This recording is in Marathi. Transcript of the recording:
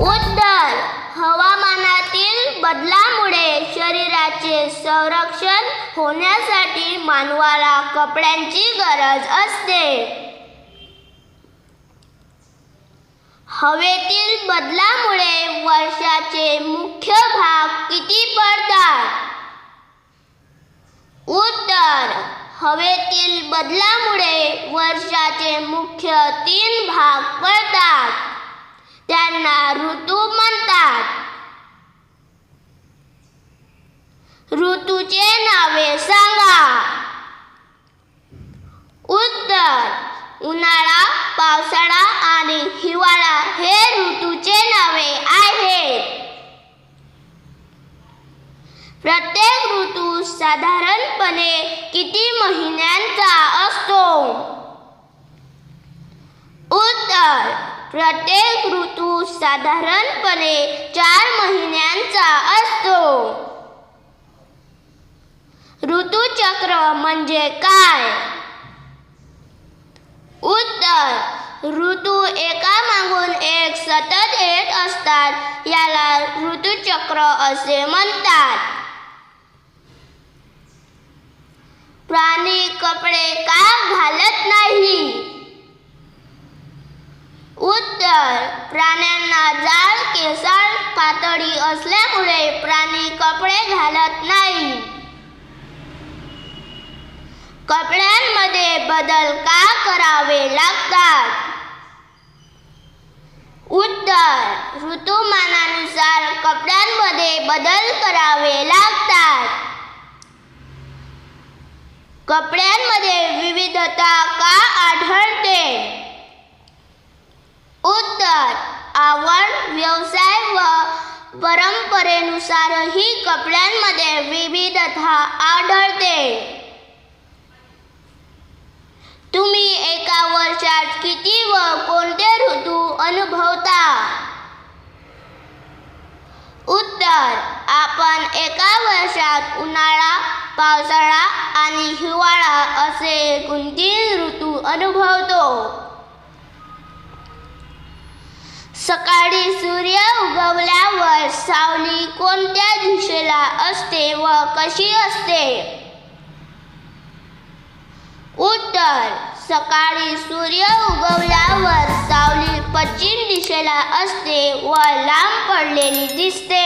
उत्तर हवामानातील बदलामुळे शरीराचे संरक्षण होण्यासाठी मानवाला कपड्यांची गरज असते. हवेतील बदलामुळे वर्षाचे मुख्य भाग किती पडतात? उत्तर हवेतील बदलामुळे वर्षाचे मुख्य तीन भाग पडतात त्यांना ऋतू म्हणतात ऋतूचे नावे सांगा उत्तर उन्हाळा पावसाळा आणि हिवाळा हे ऋतूचे नावे आहेत. प्रत्येक ऋतू साधारणपणे किती महिन्यांचा असतो? उत्तर प्रत्येक ऋतू साधारणपणे चार महिन्यांचा असतो. ऋतुचक्र म्हणजे काय? उत्तर ऋतू एका मागून एक सतत येत असतात. याला ऋतुचक्र असे म्हणतात. प्राणी कपडे का घालत नाही? उत्तर प्राण्यांना जाड केसाळ पातळी असल्यामुळे प्राणी कपडे घालत नाही. कपड्यांमध्ये बदल का करावे लागतात? उत्तर. ऋतुमानानुसार कपड्यांमध्ये बदल करावे लागतात. कपड्यांमध्ये विविधता का आढळते? उत्तर. आवड व्यवसाय व परंपरेनुसारही कपड्यांमध्ये विविधता आढळते. तुम्ही एका वर्षात किती व कोणते ऋतू अनुभवता तर आपण एका वर्षात उन्हाळा पावसाळा आणि हिवाळा असे एकूण तीन ऋतू अनुभवतो. सकाळी सूर्य उगवल्यावर सावली कोणत्या दिशेला असते व कशी असते? उत्तर सकाळी सूर्य उगवल्यावर सावली दिशेला असते व लांब पडलेली दिसते.